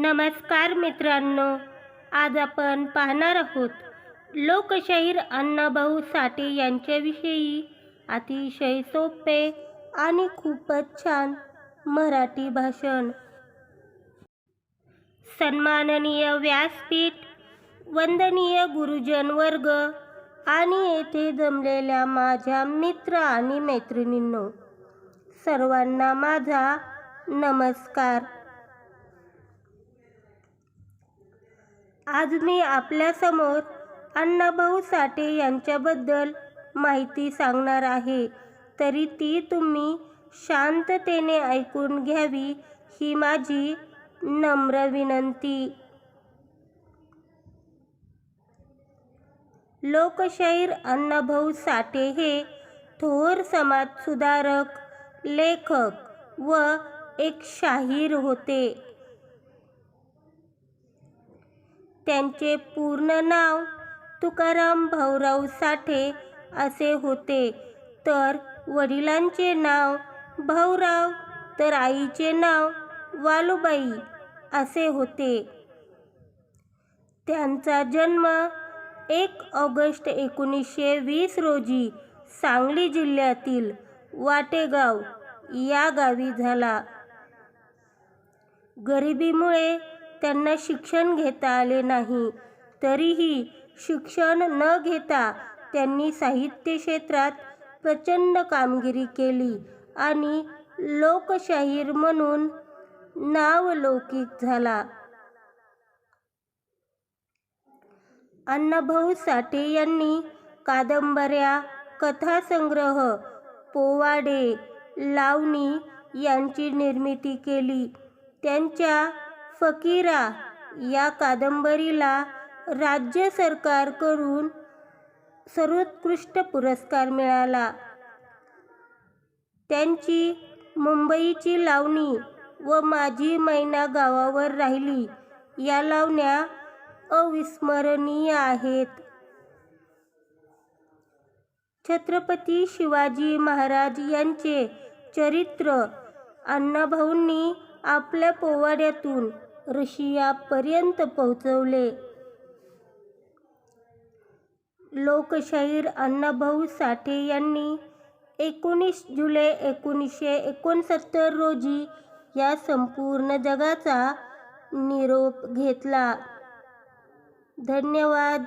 नमस्कार मित्रांनो आज आपण पाहणार आहोत लोकशाहीर अण्णाभाऊ साठे यांच्याविषयी. अतिशय सोपे आणि खूपच छान मराठी भाषण. सन्माननीय व्यासपीठ वंदनीय गुरुजन वर्ग आणि येथे जमलेल्या माझ्या मित्र आणि मैत्रिणींनो सर्वांना माझा नमस्कार. आज मी आपल्यासमोर अण्णाभाऊ साठे यांच्याबद्दल माहिती सांगणार आहे. तरी ती तुम्ही शांततेने ऐकून घ्यावी ही माझी नम्र विनंती. लोकशाहीर अण्णाभाऊ साठे हे थोर समाजसुधारक लेखक व एक शाहीर होते. त्यांचे पूर्ण नाव तुकाराम भाऊराव साठे असे होते. तर वडिलांचे नाव भाऊराव तर आईचे नाव वालुबाई असे होते. त्यांचा जन्म एक ऑगस्ट एकोणीसशे वीस रोजी सांगली जिल्ह्यातील वाटेगाव या गावी झाला. गरिबीमुळे त्यांना शिक्षण घेता आले नाही. तरीही शिक्षण न घेता त्यांनी साहित्य क्षेत्रात प्रचंड कामगिरी केली आणि लोकशाहीर म्हणून नावलौकिक झाला. अण्णाभाऊ साठे यांनी कादंबऱ्या कथासंग्रह पोवाडे लावणी यांची निर्मिती केली. त्यांच्या फकीरा या कादंबरीला राज्य सरकारकडून सर्वोत्कृष्ट पुरस्कार मिळाला. त्यांची मुंबईची लावणी व माझी मैना गावावर राहिली या लावण्या अविस्मरणीय आहेत. छत्रपती शिवाजी महाराज यांचे चरित्र अण्णाभाऊंनी आपल्या पोवाड्यातून रशियापर्यंत पोहोचवले. लोकशाहीर अण्णाभाऊ साठे यांनी एकोणीस जुलै एकोणीसशे एकोणसत्तर रोजी या संपूर्ण जगाचा निरोप घेतला. धन्यवाद.